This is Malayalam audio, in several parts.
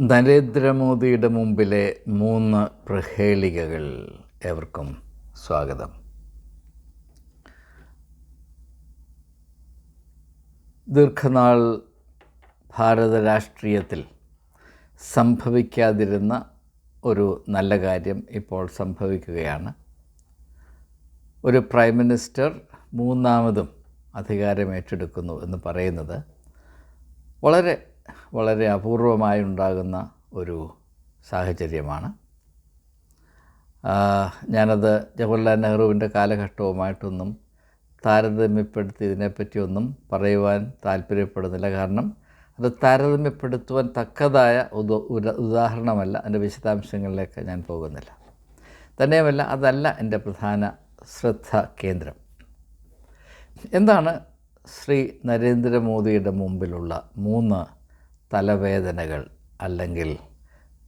നരേന്ദ്രമോദിയുടെ മുമ്പിലെ മൂന്ന് പ്രഹേളികകൾ ഏവർക്കും സ്വാഗതം. ദീർഘനാൾ ഭാരത രാഷ്ട്രീയത്തിൽ സംഭവിക്കാതിരുന്ന ഒരു നല്ല കാര്യം ഇപ്പോൾ സംഭവിക്കുകയാണ്. ഒരു പ്രൈം മിനിസ്റ്റർ മൂന്നാമതും അധികാരം ഏറ്റെടുക്കുന്നു എന്ന് പറയുന്നത് വളരെ വളരെ അപൂർവമായി ഉണ്ടാകുന്ന ഒരു സാഹചര്യമാണ്. ഞാനത് ജവഹർലാൽ നെഹ്റുവിന്റെ കാലഘട്ടവുമായിട്ടൊന്നും താരതമ്യപ്പെടുത്തി ഇതിനെപ്പറ്റിയൊന്നും പറയുവാൻ താല്പര്യപ്പെടുന്നില്ല. കാരണം അത് താരതമ്യപ്പെടുത്തുവാൻ തക്കതായ ഉദ ഉദാഹരണമല്ല. അതിന്റെ വിശദാംശങ്ങളിലേക്ക് ഞാൻ പോകുന്നില്ല. തന്നെയുമല്ല അതല്ല എന്റെ പ്രധാന ശ്രദ്ധ കേന്ദ്രം. എന്താണ് ശ്രീ നരേന്ദ്രമോദിയുടെ മുമ്പിലുള്ള മൂന്ന് തലവേദനകൾ അല്ലെങ്കിൽ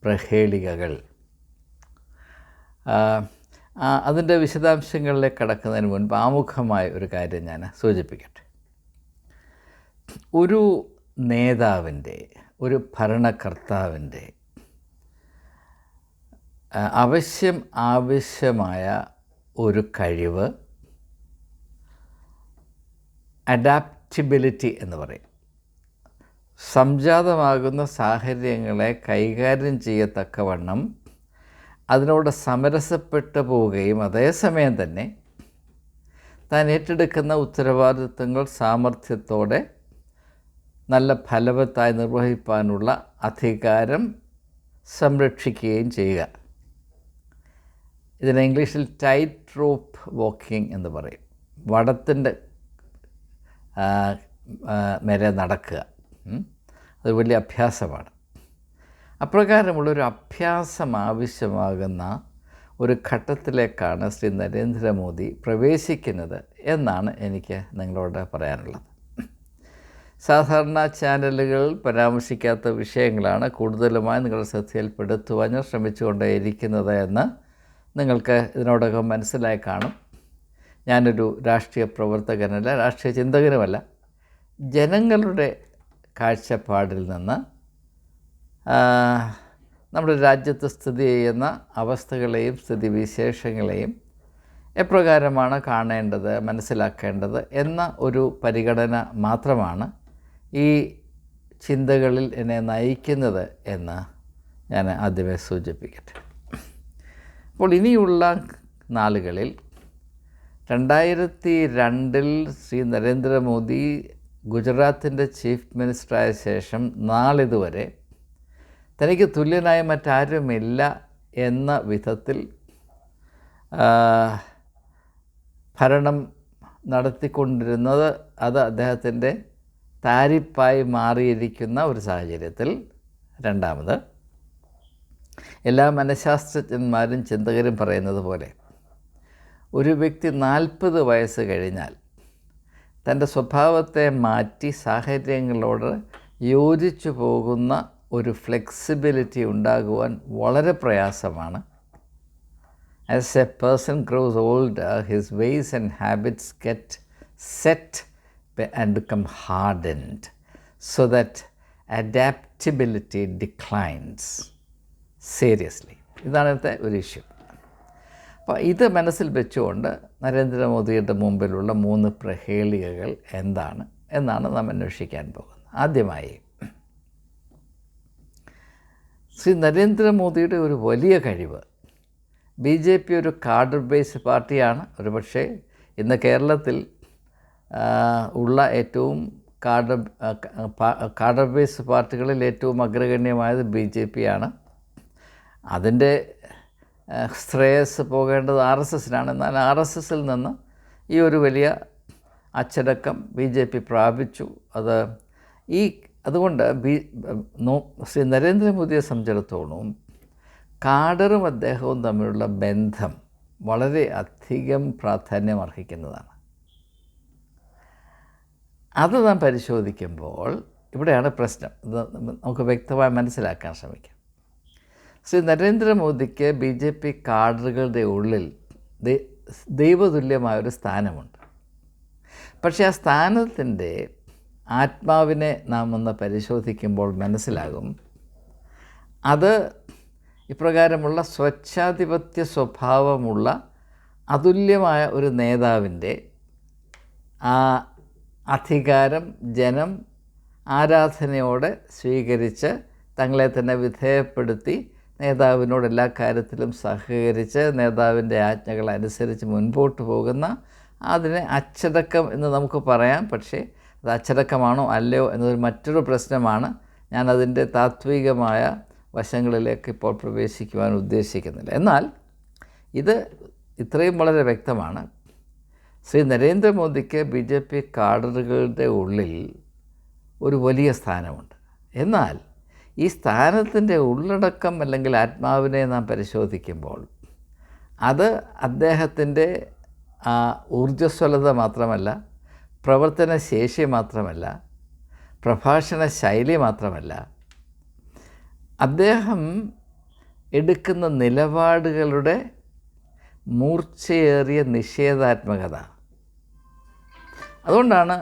പ്രഹേളികകൾ. അതിന്റെ വിശദാംശങ്ങളിലേക്ക് കടക്കുന്നതിന് മുൻപ് ആമുഖമായ ഒരു കാര്യം ഞാൻ സൂചിപ്പിക്കട്ടെ. ഒരു നേതാവിന്റെ ഒരു ഭരണകർത്താവിന്റെ അവശ്യം ആവശ്യമായ ഒരു കഴിവ് അഡാപ്റ്റിബിലിറ്റി എന്ന് പറയും. സംജാതമാകുന്ന സാഹചര്യങ്ങളെ കൈകാര്യം ചെയ്യത്തക്കവണ്ണം അതിനോട് സമരസപ്പെട്ടു പോവുകയും അതേസമയം തന്നെ താൻ ഏറ്റെടുക്കുന്ന ഉത്തരവാദിത്വങ്ങൾ സാമർഥ്യത്തോടെ നല്ല ഫലവത്തായി നിർവഹിക്കാനുള്ള അധികാരം സംരക്ഷിക്കുകയും ചെയ്യുക ഇതിനെ ഇംഗ്ലീഷിൽ ടൈറ്റ് റോപ്പ് വാക്കിംഗ് എന്ന് പറയും വടത്തിന്റെ മേലെ നടക്കുക. അത് വലിയ അഭ്യാസമാണ്. അപ്രകാരമുള്ളൊരു അഭ്യാസം ആവശ്യമാകുന്ന ഒരു ഘട്ടത്തിലേക്കാണ് ശ്രീ നരേന്ദ്രമോദി പ്രവേശിക്കുന്നത് എന്നാണ് എനിക്ക് നിങ്ങളോട് പറയാനുള്ളത്. സാധാരണ ചാനലുകൾ പരാമർശിക്കാത്ത വിഷയങ്ങളാണ് കൂടുതലുമായി നിങ്ങൾ ശ്രദ്ധയിൽപ്പെടുത്തുവാൻ ഞാൻ ശ്രമിച്ചുകൊണ്ടേയിരിക്കുന്നത് എന്ന് നിങ്ങൾക്ക് ഇതിനോടകം മനസ്സിലായി കാണും. ഞാനൊരു രാഷ്ട്രീയ പ്രവർത്തകനല്ല രാഷ്ട്രീയ ചിന്തകനുമല്ല. ജനങ്ങളുടെ കാഴ്ചപ്പാടിൽ നിന്ന് നമ്മുടെ രാജ്യത്ത് സ്ഥിതി ചെയ്യുന്ന അവസ്ഥകളെയും സ്ഥിതിവിശേഷങ്ങളെയും എപ്രകാരമാണ് കാണേണ്ടത് മനസ്സിലാക്കേണ്ടത് എന്ന ഒരു പരിഗണന മാത്രമാണ് ഈ ചിന്തകളിൽ എന്നെ നയിക്കുന്നത് എന്ന് ഞാൻ ആദ്യമേ സൂചിപ്പിക്കട്ടെ. അപ്പോൾ ഇനിയുള്ള നാളുകളിൽ രണ്ടായിരത്തി രണ്ടിൽ ശ്രീ നരേന്ദ്രമോദി ഗുജറാത്തിന്റെ ചീഫ് മിനിസ്റ്ററായ ശേഷം നാളിതുവരെ തനിക്ക് തുല്യനായ മറ്റാരുമില്ല എന്ന വിധത്തിൽ ഭരണം നടത്തിക്കൊണ്ടിരുന്നത് അത് അദ്ദേഹത്തിന്റെ താരിപ്പായി മാറിയിരിക്കുന്ന ഒരു സാഹചര്യത്തിൽ രണ്ടാമത് എല്ലാ മനഃശാസ്ത്രജ്ഞന്മാരും ചിന്തകരും പറയുന്നത് പോലെ ഒരു വ്യക്തി നാൽപ്പത് വയസ്സ് കഴിഞ്ഞാൽ തന്റെ സ്വഭാവത്തെ മാറ്റി സാഹചര്യങ്ങളോട് യോജിച്ചു പോകുന്ന ഒരു ഫ്ലെക്സിബിലിറ്റി ഉണ്ടാകുവാൻ വളരെ പ്രയാസമാണ്. As a person grows old his ways and habits get set and become hardened so that adaptability declines seriously ഇതാണ് ഇന്നത്തെ ഒരു ഇഷ്യൂ അപ്പോൾ ഇത് മനസ്സിൽ വെച്ചുകൊണ്ട് നരേന്ദ്രമോദിയുടെ മുമ്പിലുള്ള മൂന്ന് പ്രഹേളികകൾ എന്താണ് എന്നാണ് നാം അന്വേഷിക്കാൻ പോകുന്നത്. ആദ്യമായി ശ്രീ നരേന്ദ്രമോദിയുടെ ഒരു വലിയ കഴിവ്. ബി ജെ പി ഒരു കാഡർ ബേസ് പാർട്ടിയാണ്. ഒരുപക്ഷെ ഇന്ന് കേരളത്തിൽ ഉള്ള ഏറ്റവും കാഡർ കാഡർ ബേസ് പാർട്ടികളിൽ ഏറ്റവും അഗ്രഗണ്യമായത് ബി ജെ പി ആണ്. അതിന്റെ ശ്രേയസ് പോകേണ്ടത് ആർ എസ് എസിനാണ്. എന്നാൽ ആർ എസ് എസിൽ നിന്ന് ഈ ഒരു വലിയ അച്ചടക്കം ബി ജെ പി പ്രാപിച്ചു. അത് ഈ അതുകൊണ്ട് ബി ശ്രീ നരേന്ദ്രമോദിയെ സംബന്ധിച്ചിടത്തോളം കാഡറും അദ്ദേഹവും തമ്മിലുള്ള ബന്ധം വളരെ അധികം പ്രാധാന്യം അർഹിക്കുന്നതാണ്. അത് നാം പരിശോധിക്കുമ്പോൾ ഇവിടെയാണ് പ്രശ്നം. ഇത് നമുക്ക് വ്യക്തമായി മനസ്സിലാക്കാൻ ശ്രമിക്കാം. ശ്രീ നരേന്ദ്രമോദിക്ക് ബി ജെ പി കാഡറുകളുടെ ഉള്ളിൽ ദൈവതുല്യമായൊരു സ്ഥാനമുണ്ട്. പക്ഷേ ആ സ്ഥാനത്തിന്റെ ആത്മാവിനെ നാം ഒന്ന് പരിശോധിക്കുമ്പോൾ മനസ്സിലാകും അത് ഇപ്രകാരമുള്ള സ്വച്ഛാധിപത്യ സ്വഭാവമുള്ള അതുല്യമായ ഒരു നേതാവിന്റെ ആ അധികാരം ജനം ആരാധനയോടെ സ്വീകരിച്ച് തങ്ങളെ തന്നെ വിധേയപ്പെടുത്തി നേതാവിനോട് എല്ലാ കാര്യത്തിലും സഹകരിച്ച് നേതാവിന്റെ ആജ്ഞകൾ അനുസരിച്ച് മുൻപോട്ട് പോകുന്ന അതിനെ അച്ചടക്കം എന്ന് നമുക്ക് പറയാം. പക്ഷേ അത് അച്ചടക്കമാണോ അല്ലയോ എന്നതൊരു മറ്റൊരു പ്രശ്നമാണ്. ഞാൻ അതിന്റെ താത്വികമായ വശങ്ങളിലേക്ക് ഇപ്പോൾ പ്രവേശിക്കുവാൻ ഉദ്ദേശിക്കുന്നില്ല. എന്നാൽ ഇത് ഇത്രയും വളരെ വ്യക്തമാണ്. ശ്രീ നരേന്ദ്രമോദിക്ക് ബി ജെ പി കാഡറുകളുടെ ഉള്ളിൽ ഒരു വലിയ സ്ഥാനമുണ്ട്. എന്നാൽ ഈ സ്ഥാനത്തിന്റെ ഉള്ളടക്കം അല്ലെങ്കിൽ ആത്മാവിനെ നാം പരിശോധിക്കുമ്പോൾ അത് അദ്ദേഹത്തിന്റെ ആ ഊർജസ്വലത മാത്രമല്ല പ്രവർത്തന ശേഷി മാത്രമല്ല പ്രഭാഷണ ശൈലി മാത്രമല്ല. അദ്ദേഹം എടുക്കുന്ന നിലപാടുകളുടെ മൂർച്ചയേറിയ നിഷേധാത്മകത. അതുകൊണ്ടാണ്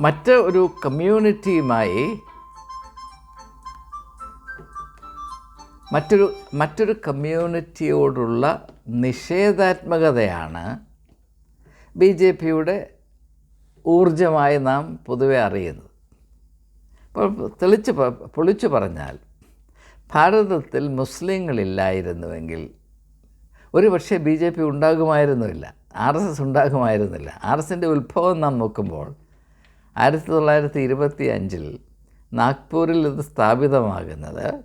മറ്റ് ഒരു കമ്മ്യൂണിറ്റിയുമായി മറ്റൊരു മറ്റൊരു കമ്മ്യൂണിറ്റിയോടുള്ള നിഷേധാത്മകതയാണ് ബി ജെ പിയുടെ ഊർജമായി നാം പൊതുവെ അറിയുന്നത്. ഇപ്പോൾ തെളിച്ച് പൊളിച്ചു പറഞ്ഞാൽ ഭാരതത്തിൽ മുസ്ലിങ്ങളില്ലായിരുന്നുവെങ്കിൽ ഒരു പക്ഷേ ബി ജെ പി ഉണ്ടാകുമായിരുന്നില്ല ആർ എസ് എസ് ഉണ്ടാകുമായിരുന്നില്ല. ആർ എസിന്റെ ഉത്ഭവം നാം നോക്കുമ്പോൾ ആയിരത്തി തൊള്ളായിരത്തി ഇരുപത്തി അഞ്ചിൽ നാഗ്പൂരിൽ ഇത് സ്ഥാപിതമാകുന്നത്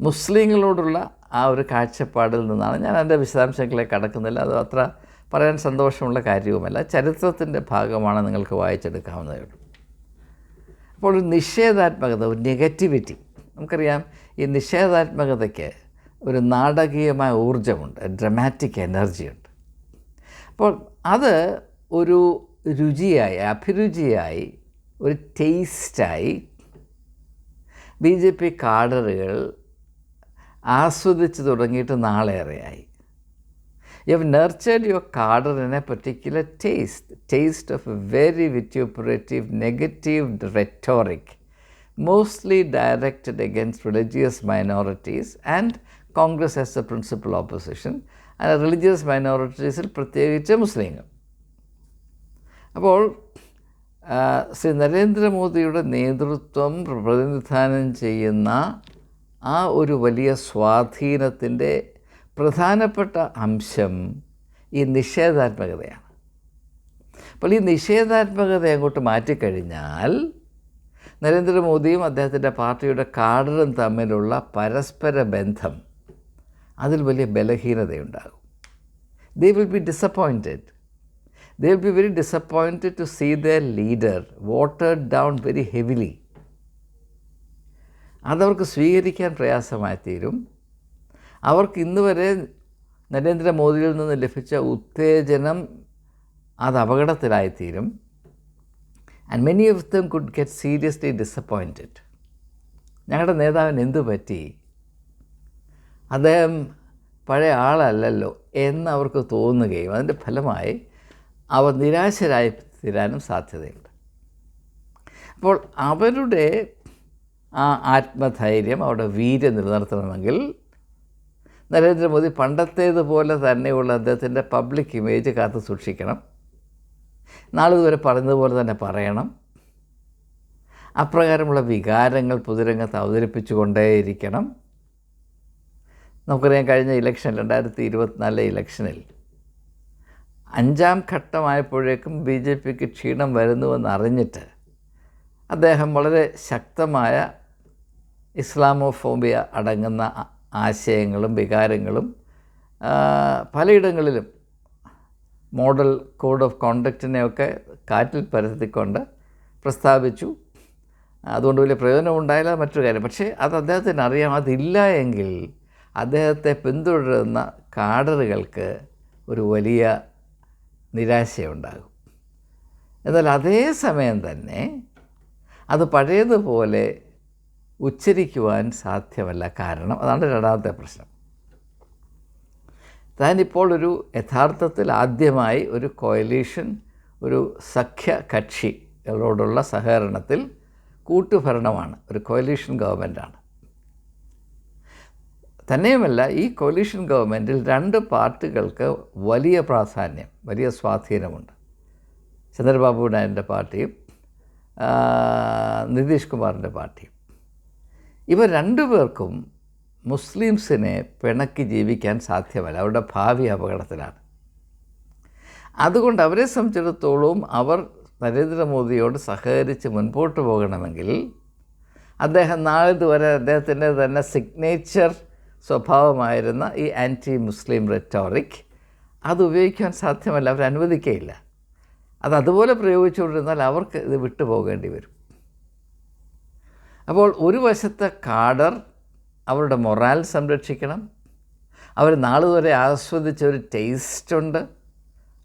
മുസ്ലിങ്ങളോടുള്ള ആ ഒരു കാഴ്ചപ്പാടിൽ നിന്നാണ്. ഞാൻ എന്റെ വിശദാംശങ്ങളെ കടക്കുന്നില്ല. അത് അത്ര പറയാൻ സന്തോഷമുള്ള കാര്യവുമല്ല. ചരിത്രത്തിന്റെ ഭാഗമാണ് നിങ്ങൾക്ക് വായിച്ചെടുക്കാവുന്നതേ ഉള്ളൂ. അപ്പോൾ ഒരു നിഷേധാത്മകത ഒരു നെഗറ്റിവിറ്റി നമുക്കറിയാം ഈ നിഷേധാത്മകതയ്ക്ക് ഒരു നാടകീയമായ ഊർജമുണ്ട് ഡ്രമാറ്റിക് എനർജിയുണ്ട് അപ്പോൾ അത് ഒരു രുചിയായി അഭിരുചിയായി ഒരു ടേസ്റ്റായി ബി ജെ പി കാഡറുകൾ ആസ്വദിച്ച് തുടങ്ങിയിട്ട് നാളേറെയായി. You have nurtured your cadre in a particular taste taste of a very vituperative negative rhetoric mostly directed against religious minorities and Congress as a principal opposition and religious മൈനോറിറ്റീസിൽ പ്രത്യേകിച്ച് മുസ്ലിങ്ങൾ. അപ്പോൾ ശ്രീ നരേന്ദ്രമോദിയുടെ നേതൃത്വം പ്രതിനിധാനം ചെയ്യുന്ന ആ ഒരു വലിയ സ്വാധീനത്തിന്റെ പ്രധാനപ്പെട്ട അംശം ഈ നിഷേധാത്മകതയാണ്. അപ്പോൾ ഈ നിഷേധാത്മകത അങ്ങോട്ട് മാറ്റിക്കഴിഞ്ഞാൽ നരേന്ദ്രമോദിയും അദ്ദേഹത്തിന്റെ പാർട്ടിയുടെ കാഡറും തമ്മിലുള്ള പരസ്പര ബന്ധം അതിൽ വലിയ ബലഹീനതയുണ്ടാകും. They will be disappointed they will be very disappointed to see their leader watered down very heavily. അതവർക്ക് സ്വീകരിക്കാൻ പ്രയാസമായി തീരും അവർക്ക് ഇന്ന് വരെ നരേന്ദ്രമോദിയിൽ നിന്ന് ലഭിച്ച ഉത്തേജനം അത് അപകടത്തിലായിത്തീരും. And many of them could get seriously disappointed ഞങ്ങളുടെ നേതാവിന് എന്തു പറ്റി? അദ്ദേഹം പഴയ ആളല്ലല്ലോ എന്ന് അവർക്ക് തോന്നുകയും അതിന്റെ ഫലമായി അവർ നിരാശരായി തീരാനും സാധ്യതയുണ്ട്. അപ്പോൾ അവരുടെ ആ ആത്മധൈര്യം അവരുടെ വീര്യം നിലനിർത്തണമെങ്കിൽ നരേന്ദ്രമോദി പണ്ടത്തേതുപോലെ തന്നെയുള്ള അദ്ദേഹത്തിന്റെ പബ്ലിക് ഇമേജ് കാത്തു സൂക്ഷിക്കണം. നാളിതുവരെ പറഞ്ഞതുപോലെ തന്നെ പറയണം. അപ്രകാരമുള്ള വികാരങ്ങൾ പൊതുരംഗത്ത് അവതരിപ്പിച്ചുകൊണ്ടേയിരിക്കണം. നമുക്കറിയാം കഴിഞ്ഞ ഇലക്ഷൻ രണ്ടായിരത്തി ഇരുപത്തിനാലിലെ ഇലക്ഷനിൽ അഞ്ചാം ഘട്ടമായപ്പോഴേക്കും ബി ജെ പിക്ക് ക്ഷീണം വരുന്നുവെന്ന് അറിഞ്ഞിട്ട് അദ്ദേഹം വളരെ ശക്തമായ ഇസ്ലാമോഫോബിയ അടങ്ങുന്ന ആശയങ്ങളും വികാരങ്ങളും പലയിടങ്ങളിലും മോഡൽ കോഡ് ഓഫ് കോണ്ടക്റ്റിനെയൊക്കെ കാറ്റിൽ പരത്തിക്കൊണ്ട് പ്രസ്താവിച്ചു. അതുകൊണ്ട് വലിയ പ്രയോജനം പ്രയോജനമുണ്ടായില്ല മറ്റൊരു കാര്യം. പക്ഷേ അത് അദ്ദേഹത്തിന് അറിയാം അതില്ല എങ്കിൽ അദ്ദേഹത്തെ പിന്തുടരുന്ന കാഡറുകൾക്ക് ഒരു വലിയ നിരാശയുണ്ടാകും. എന്നാൽ അതേ സമയം തന്നെ അത് പഴയതുപോലെ ഉച്ചരിക്കുവാൻ സാധ്യമല്ല കാരണം അതാണ് രണ്ടാമത്തെ പ്രശ്നം. താനിപ്പോൾ ഒരു യഥാർത്ഥത്തിൽ ആദ്യമായി ഒരു കോയലീഷൻ ഒരു സഖ്യ കക്ഷികളോടുള്ള സഹകരണത്തിൽ കൂട്ടുഭരണമാണ് ഒരു കോയലീഷൻ ഗവൺമെന്റാണ് തന്നെയുമല്ല ഈ കൊലീഷൻ ഗവൺമെന്റിൽ രണ്ട് പാർട്ടികൾക്ക് വലിയ പ്രാധാന്യം വലിയ സ്വാധീനമുണ്ട്. ചന്ദ്രബാബു നായന്റെ പാർട്ടിയും നിതീഷ് കുമാറിന്റെ പാർട്ടിയും. ഇവർ രണ്ടുപേർക്കും മുസ്ലിംസിനെ പിണക്കി ജീവിക്കാൻ സാധ്യമല്ല അവരുടെ ഭാവി അപകടത്തിലാണ്. അതുകൊണ്ട് അവരെ സംബന്ധിച്ചിടത്തോളം അവർ നരേന്ദ്രമോദിയോട് സഹകരിച്ച് മുൻപോട്ട് പോകണമെങ്കിൽ അദ്ദേഹം നാളിതുവരെ അദ്ദേഹത്തിന്റെ തന്നെ സിഗ്നേച്ചർ സ്വഭാവമായിരുന്ന ഈ ആന്റി മുസ്ലിം റെറ്റോറിക് അത് ഉപയോഗിക്കാൻ സാധ്യമല്ല അവർ അനുവദിക്കുകയില്ല അത് അതുപോലെ പ്രയോഗിച്ചുകൊണ്ടിരുന്നാൽ അവർക്ക് ഇത് വിട്ടുപോകേണ്ടി വരും. അപ്പോൾ ഒരു വശത്തെ കാഡർ അവരുടെ മൊറാൽ സംരക്ഷിക്കണം. അവർ നാളുവരെ ആസ്വദിച്ച ഒരു ടേസ്റ്റ് ഉണ്ട്.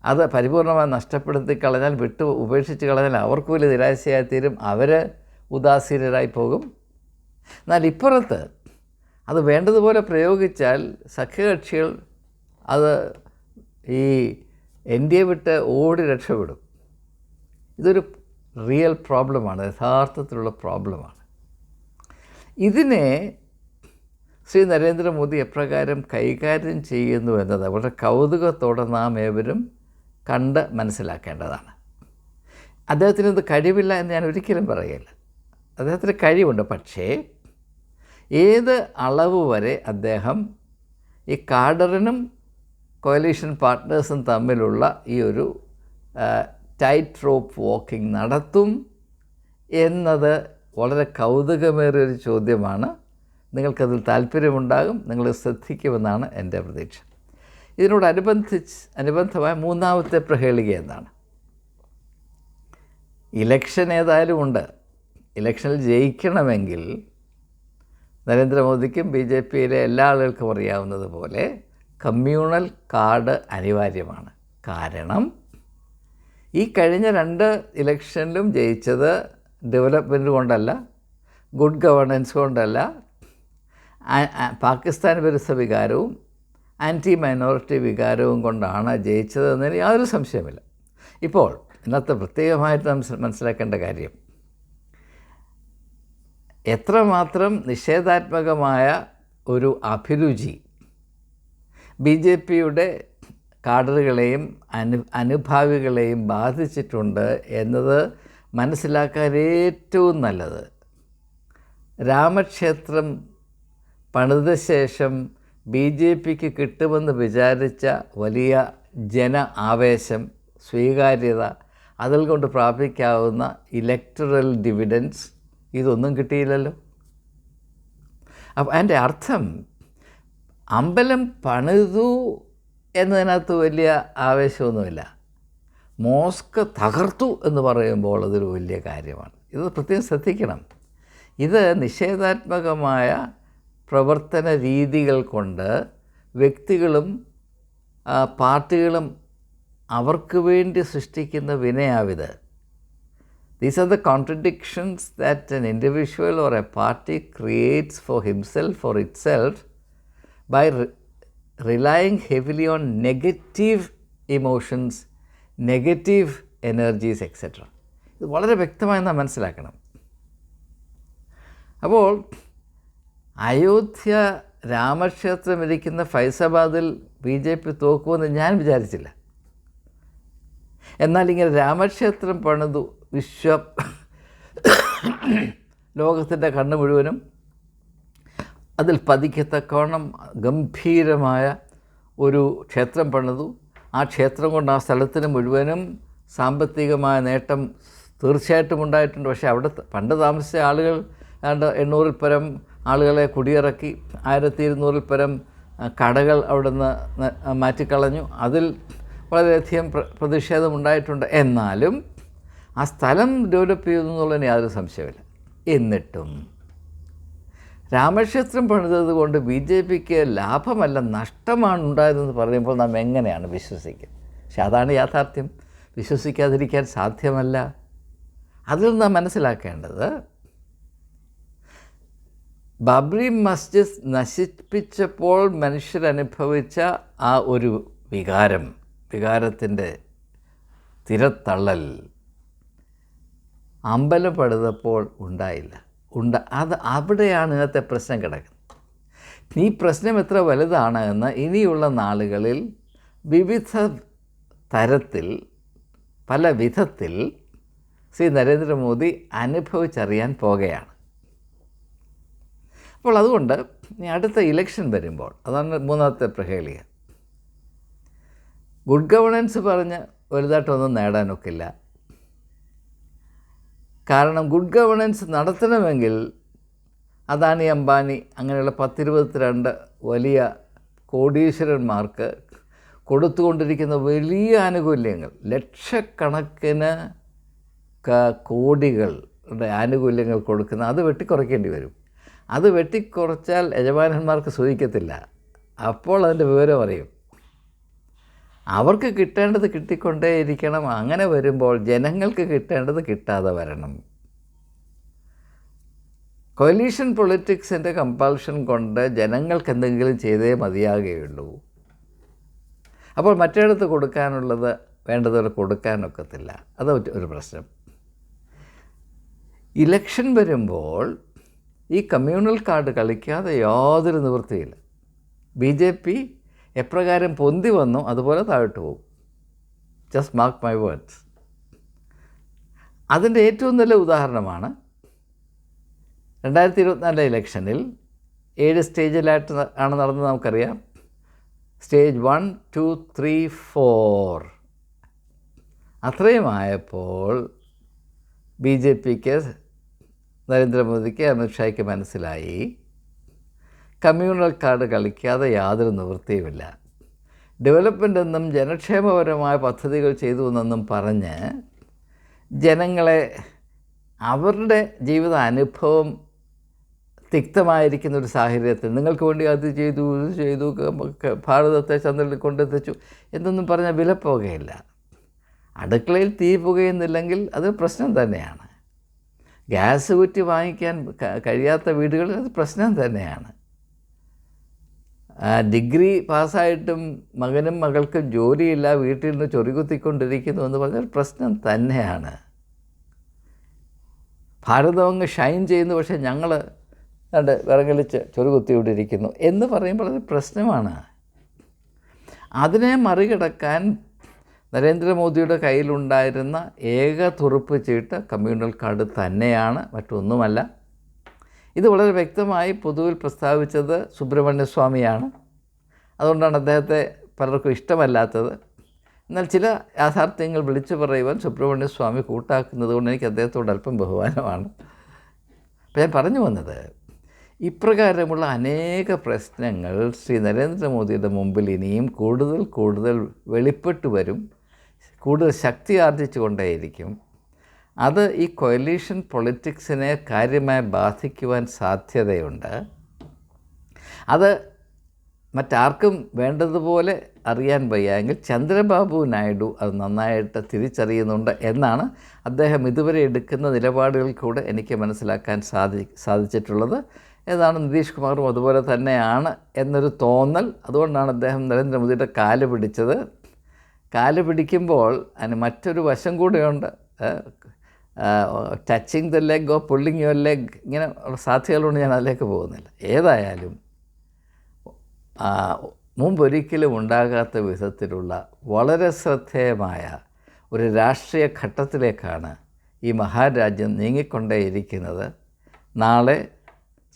അത് പരിപൂർണമായി നഷ്ടപ്പെടുത്തി കളഞ്ഞാൽ വിട്ടു ഉപേക്ഷിച്ച് കളഞ്ഞാൽ അവർക്ക് വലിയ നിരാശയായി തീരും അവർ ഉദാസീനരായി പോകും. എന്നാൽ ഇപ്പുറത്ത് അത് വേണ്ടതുപോലെ പ്രയോഗിച്ചാൽ സഖ്യകക്ഷികൾ അത് ഈ എൻ ഡി എ വിട്ട് ഓടി രക്ഷപ്പെടും. ഇതൊരു റിയൽ പ്രോബ്ലമാണ് യഥാർത്ഥത്തിലുള്ള പ്രോബ്ലമാണ് ഇതിനെ ശ്രീ നരേന്ദ്രമോദി എപ്രകാരം കൈകാര്യം ചെയ്യുന്നു എന്നത് വളരെ കൗതുകത്തോടെ നാം ഏവരും കണ്ട് മനസ്സിലാക്കേണ്ടതാണ്. അദ്ദേഹത്തിന് ഇത് കഴിവില്ല എന്ന് ഞാൻ ഒരിക്കലും പറയില്ല. അദ്ദേഹത്തിന് കഴിവുണ്ട് പക്ഷേ ഏത് അളവ് വരെ അദ്ദേഹം ഈ കാഡറിനും കോലീഷൻ പാർട്ട്നേഴ്സും തമ്മിലുള്ള ഈ ഒരു ടൈറ്റ് റോപ്പ് വാക്കിംഗ് നടത്തും എന്നത് വളരെ കൗതുകമേറിയ ഒരു ചോദ്യമാണ്. നിങ്ങൾക്കതിൽ താല്പര്യമുണ്ടാകും നിങ്ങൾ ശ്രദ്ധിക്കുമെന്നാണ് എന്റെ പ്രതീക്ഷ. ഇതിനോടനുബന്ധിച്ച് അനുബന്ധമായ മൂന്നാമത്തെ പ്രഹേളിക എന്താണ്? ഇലക്ഷൻ ഏതായാലും ഉണ്ട്. ഇലക്ഷനിൽ ജയിക്കണമെങ്കിൽ നരേന്ദ്രമോദിക്കും ബി ജെ പിയിലെ എല്ലാ ആളുകൾക്കും അറിയാവുന്നത് പോലെ കമ്മ്യൂണൽ കാർഡ് അനിവാര്യമാണ്. കാരണം ഈ കഴിഞ്ഞ രണ്ട് ഇലക്ഷനിലും ജയിച്ചത് ഡെവലപ്മെന്റ് കൊണ്ടല്ല ഗുഡ് ഗവർണൻസ് കൊണ്ടല്ല പാകിസ്ഥാൻ വിരുദ്ധ വികാരവും ആന്റി മൈനോറിറ്റി വികാരവും കൊണ്ടാണ് ജയിച്ചതെന്നതിന് യാതൊരു സംശയമില്ല ഇപ്പോൾ ഇന്നത്തെ പ്രത്യേകമായിട്ട് മനസ്സിലാക്കേണ്ട കാര്യം എത്രമാത്രം നിഷേധാത്മകമായ ഒരു അഭിരുചി ബി ജെ പിയുടെ കാഡറുകളെയും അനു അനുഭാവികളെയും ബാധിച്ചിട്ടുണ്ട് എന്നത് മനസ്സിലാക്കാൻ ഏറ്റവും നല്ലത്. രാമക്ഷേത്രം പണിത ശേഷം ബി ജെ പിക്ക് കിട്ടുമെന്ന് വിചാരിച്ച വലിയ ജന ആവേശം സ്വീകാര്യത അതിൽ കൊണ്ട് പ്രാപിക്കാവുന്ന ഇലക്ടറൽ ഡിവിഡൻസ് ഇതൊന്നും കിട്ടിയില്ലല്ലോ. അപ്പം അതിന്റെ അർത്ഥം അമ്പലം പണിതു എന്നതിനകത്ത് വലിയ ആവേശമൊന്നുമില്ല. മോസ്ക് തകർത്തു എന്ന് പറയുമ്പോൾ അതൊരു വലിയ കാര്യമാണ്. ഇത് പ്രത്യേകം ശ്രദ്ധിക്കണം. ഇത് നിഷേധാത്മകമായ പ്രവർത്തന രീതികൾ കൊണ്ട് വ്യക്തികളും പാർട്ടികളും അവർക്ക് വേണ്ടി സൃഷ്ടിക്കുന്ന വിനയാവിത് are the contradictions that an individual or a party creates for himself for itself by re- relying heavily on negative emotions, negative energies, etc. ഇത് വളരെ വ്യക്തമായി നാം മനസ്സിലാക്കണം അപ്പോൾ അയോധ്യ രാമക്ഷേത്രം ഇരിക്കുന്ന ഫൈസാബാദിൽ ബി ജെ പി തോക്കുമെന്ന് ഞാൻ വിചാരിച്ചില്ല എന്നാൽ ഇങ്ങനെ രാമക്ഷേത്രം പണിതു വിശ്വ. ലോകത്തിന്റെ കണ്ണ് മുഴുവനും അതിൽ പതിക്കത്തക്കവണ്ണം ഗംഭീരമായ ഒരു ക്ഷേത്രം പണിതു. ആ ക്ഷേത്രം കൊണ്ട് ആ സ്ഥലത്തിന് മുഴുവനും സാമ്പത്തികമായ നേട്ടം തീർച്ചയായിട്ടും ഉണ്ടായിട്ടുണ്ട്. പക്ഷേ അവിടെ പണ്ട് താമസിച്ച ആളുകൾ ഏതാണ്ട് എണ്ണൂറിൽ പരം ആളുകളെ കുടിയിറക്കി ആയിരത്തി ഇരുന്നൂറിൽ പരം കടകൾ അവിടെ നിന്ന് മാറ്റിക്കളഞ്ഞു. അതിൽ വളരെയധികം പ്ര പ്രതിഷേധം ഉണ്ടായിട്ടുണ്ട്. എന്നാലും ആ സ്ഥലം ഡെവലപ്പ് ചെയ്തു എന്നുള്ളതിന് യാതൊരു സംശയമില്ല എന്നിട്ടും രാമക്ഷേത്രം പണിതത് കൊണ്ട് ബി ജെ പിക്ക് ലാഭമല്ല നഷ്ടമാണ് ഉണ്ടായതെന്ന് പറയുമ്പോൾ നാം എങ്ങനെയാണ് വിശ്വസിക്കുക? പക്ഷെ അതാണ് യാഥാർത്ഥ്യം. വിശ്വസിക്കാതിരിക്കാൻ സാധ്യമല്ല. അതിൽ നാം മനസ്സിലാക്കേണ്ടത് ബാബ്രി മസ്ജിദ് നശിപ്പിച്ചപ്പോൾ മനുഷ്യരനുഭവിച്ച ആ ഒരു വികാരം വികാരത്തിന്റെ സ്ഥിരത്തള്ളൽ അമ്പലം പണിതപ്പോൾ ഉണ്ടായില്ല. ഉണ്ട അത് അവിടെയാണ് ഇന്നത്തെ പ്രശ്നം കിടക്കുന്നത്. ഈ പ്രശ്നം എത്ര വലുതാണ് എന്ന് ഇനിയുള്ള നാളുകളിൽ വിവിധ തരത്തിൽ പല വിധത്തിൽ ശ്രീ നരേന്ദ്രമോദി അനുഭവിച്ചറിയാൻ പോകുകയാണ് അപ്പോൾ അതുകൊണ്ട് അടുത്ത ഇലക്ഷൻ വരുമ്പോൾ അതാണ് മൂന്നാമത്തെ പ്രഹേളിക. ഗുഡ് ഗവർണൻസ് പറഞ്ഞ് വലുതായിട്ടൊന്നും നേടാനൊക്കില്ല. കാരണം ഗുഡ് ഗവർണൻസ് നടത്തണമെങ്കിൽ അദാനി അംബാനി അങ്ങനെയുള്ള പത്തിരുപത്തിരണ്ട് വലിയ കോടീശ്വരന്മാർക്ക് കൊടുത്തുകൊണ്ടിരിക്കുന്ന വലിയ ആനുകൂല്യങ്ങൾ ലക്ഷക്കണക്കിന് കോടികളുടെ ആനുകൂല്യങ്ങൾ കൊടുക്കുന്ന അത് വെട്ടിക്കുറയ്ക്കേണ്ടി വരും. അത് വെട്ടിക്കുറച്ചാൽ യജമാനന്മാർക്ക് സൂചിക്കത്തില്ല. അപ്പോൾ അതിന്റെ വിവരം അറിയും. അവർക്ക് കിട്ടേണ്ടത് കിട്ടിക്കൊണ്ടേയിരിക്കണം. അങ്ങനെ വരുമ്പോൾ ജനങ്ങൾക്ക് കിട്ടേണ്ടത് കിട്ടാതെ വരണം. കൊലീഷൻ പൊളിറ്റിക്സിന്റെ കമ്പൾഷൻ കൊണ്ട് ജനങ്ങൾക്ക് എന്തെങ്കിലും ചെയ്തേ മതിയാകുകയുള്ളൂ. അപ്പോൾ മറ്റേടത്ത് കൊടുക്കാനുള്ളത് വേണ്ടതുപോലെ കൊടുക്കാനൊക്കത്തില്ല. അത് ഒരു- പ്രശ്നം. ഇലക്ഷൻ വരുമ്പോൾ ഈ കമ്മ്യൂണൽ കാർഡ് കളിക്കാതെ യാതൊരു നിവൃത്തിയില്ല. ബി ജെ പി എപ്രകാരം പൊന്തി വന്നു അതുപോലെ താഴോട്ട് പോകും. ജസ്റ്റ് മാർക്ക് മൈ വേർഡ്സ് അതിന്റെ ഏറ്റവും നല്ല ഉദാഹരണമാണ് രണ്ടായിരത്തി ഇരുപത്തിനാലിലെ ഇലക്ഷനിൽ ഏഴ് സ്റ്റേജിലായിട്ട് ആണ് നടന്നത് നമുക്കറിയാം. Stage one two three four അത്രയുമായപ്പോൾ B J പിക്ക് നരേന്ദ്രമോദിക്ക് അമിത്ഷായ്ക്ക് മനസ്സിലായി കമ്മ്യൂണൽ കാർഡ് കളിക്കാതെ യാതൊരു നിവൃത്തിയുമില്ല. ഡെവലപ്മെന്റ് എന്നും ജനക്ഷേമപരമായ പദ്ധതികൾ ചെയ്തു എന്നും പറഞ്ഞ് ജനങ്ങളെ അവരുടെ ജീവിത അനുഭവം തിക്തമായിരിക്കുന്ന ഒരു സാഹചര്യത്തിൽ നിങ്ങൾക്ക് വേണ്ടി അത് ചെയ്തു ഇത് ചെയ്തു ഭാരതത്തെ ചന്ദ്രനിൽ കൊണ്ടെത്തിച്ചു എന്നൊന്നും പറഞ്ഞാൽ വിലപ്പോകുകയില്ല അടുക്കളയിൽ തീ പുകയുന്നില്ലെങ്കിൽ അത് പ്രശ്നം തന്നെയാണ്. ഗ്യാസ് കുറ്റി വാങ്ങിക്കാൻ കഴിയാത്ത വീടുകളിൽ അത് പ്രശ്നം തന്നെയാണ്. ഡിഗ്രി പാസ്സായിട്ടും മകനും മകൾക്കും ജോലിയില്ല വീട്ടിൽ നിന്ന് ചൊറികുത്തിക്കൊണ്ടിരിക്കുന്നു എന്ന് പറഞ്ഞാൽ പ്രശ്നം തന്നെയാണ്. ഭാരതം അങ്ങ് ഷൈൻ ചെയ്യുന്നു പക്ഷേ ഞങ്ങൾ കണ്ട് വിറങ്ങലിച്ച് ചൊരുകുത്തിയോണ്ടിരിക്കുന്നു എന്ന് പറയുമ്പോൾ അത് പ്രശ്നമാണ്. അതിനെ മറികടക്കാൻ നരേന്ദ്രമോദിയുടെ കയ്യിലുണ്ടായിരുന്ന ഏക തുറുപ്പ് ചീട്ട് കമ്മ്യൂണൽ കാർഡ് തന്നെയാണ് മറ്റൊന്നുമല്ല. ഇത് വളരെ വ്യക്തമായി പൊതുവിൽ പ്രസ്താവിച്ചത് സുബ്രഹ്മണ്യസ്വാമിയാണ്. അതുകൊണ്ടാണ് അദ്ദേഹത്തെ പലർക്കും ഇഷ്ടമല്ലാത്തത്. എന്നാൽ ചില യാഥാർത്ഥ്യങ്ങൾ വിളിച്ചു പറയുവാൻ സുബ്രഹ്മണ്യസ്വാമി കൂട്ടാക്കുന്നത് കൊണ്ട് എനിക്ക് അദ്ദേഹത്തോട് അല്പം ബഹുമാനമാണ്. അപ്പം ഞാൻ പറഞ്ഞു വന്നത് ഇപ്രകാരമുള്ള അനേക പ്രശ്നങ്ങൾ ശ്രീ നരേന്ദ്രമോദിയുടെ മുമ്പിൽ ഇനിയും കൂടുതൽ കൂടുതൽ വെളിപ്പെട്ടു വരും കൂടുതൽ ശക്തി ആർജിച്ചു കൊണ്ടേയിരിക്കും. അത് ഈ കൊയലീഷൻ പൊളിറ്റിക്സിനെ കാര്യമായി ബാധിക്കുവാൻ സാധ്യതയുണ്ട്. അത് മറ്റാർക്കും വേണ്ടതുപോലെ അറിയാൻ വയ്യ. എങ്കിൽ ചന്ദ്രബാബു നായിഡു അത് നന്നായിട്ട് തിരിച്ചറിയുന്നുണ്ട് എന്നാണ് അദ്ദേഹം ഇതുവരെ എടുക്കുന്ന നിലപാടുകളിൽ കൂടെ എനിക്ക് മനസ്സിലാക്കാൻ സാധി സാധിച്ചിട്ടുള്ളത്. ഏതാണ് നിതീഷ് കുമാറും അതുപോലെ തന്നെയാണ് എന്നൊരു തോന്നൽ. അതുകൊണ്ടാണ് അദ്ദേഹം നരേന്ദ്രമോദിയുടെ കാൽ പിടിച്ചത്. കാൽ പിടിക്കുമ്പോൾ അതിന് മറ്റൊരു വശം കൂടെയുണ്ട്. Touching the leg oh pulling your leg ഇങ്ങനെ സാധ്യതകളുണ്ട് ഞാൻ അതിലേക്ക് പോകുന്നില്ല. ഏതായാലും മുമ്പൊരിക്കലും ഉണ്ടാകാത്ത വിധത്തിലുള്ള വളരെ ശ്രദ്ധേയമായ ഒരു രാഷ്ട്രീയ ഘട്ടത്തിലേക്കാണ് ഈ മഹാരാജ്യം നീങ്ങിക്കൊണ്ടേയിരിക്കുന്നത്. നാളെ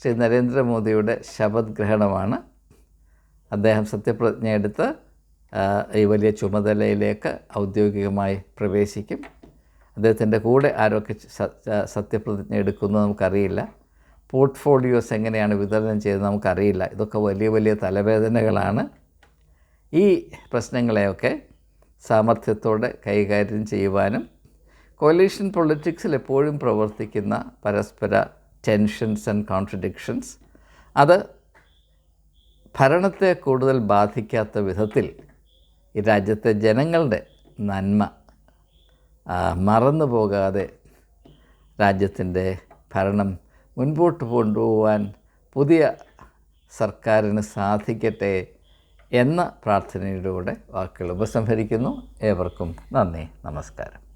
ശ്രീ നരേന്ദ്രമോദിയുടെ ശപഥഗ്രഹണമാണ്. അദ്ദേഹം സത്യപ്രതിജ്ഞ എടുത്ത് ഈ വലിയ ചുമതലയിലേക്ക് ഔദ്യോഗികമായി പ്രവേശിക്കും. അദ്ദേഹത്തിന്റെ കൂടെ ആരൊക്കെ സത്യപ്രതിജ്ഞ എടുക്കുന്നു നമുക്കറിയില്ല. പോർട്ട്ഫോളിയോസ് എങ്ങനെയാണ് വിതരണം ചെയ്തത് നമുക്കറിയില്ല. ഇതൊക്കെ വലിയ വലിയ തലവേദനകളാണ്. ഈ പ്രശ്നങ്ങളെയൊക്കെ സാമർഥ്യത്തോടെ കൈകാര്യം ചെയ്യുവാനും കോലീഷൻ പൊളിറ്റിക്സിൽ എപ്പോഴും പ്രവർത്തിക്കുന്ന പരസ്പര ടെൻഷൻസ് ആൻഡ് കോൺട്രഡിക്ഷൻസ് അത് ഭരണത്തെ കൂടുതൽ ബാധിക്കാത്ത വിധത്തിൽ ഈ രാജ്യത്തെ ജനങ്ങളുടെ നന്മ മറന്നു പോകാതെ രാജ്യത്തിന്റെ ഭരണം മുൻപോട്ട് കൊണ്ടുപോകാൻ പുതിയ സർക്കാരിന് സാധിക്കട്ടെ എന്ന പ്രാർത്ഥനയിലൂടെ വാക്കുകൾ ഉപസംഹരിക്കുന്നു. ഏവർക്കും നന്ദി. നമസ്കാരം.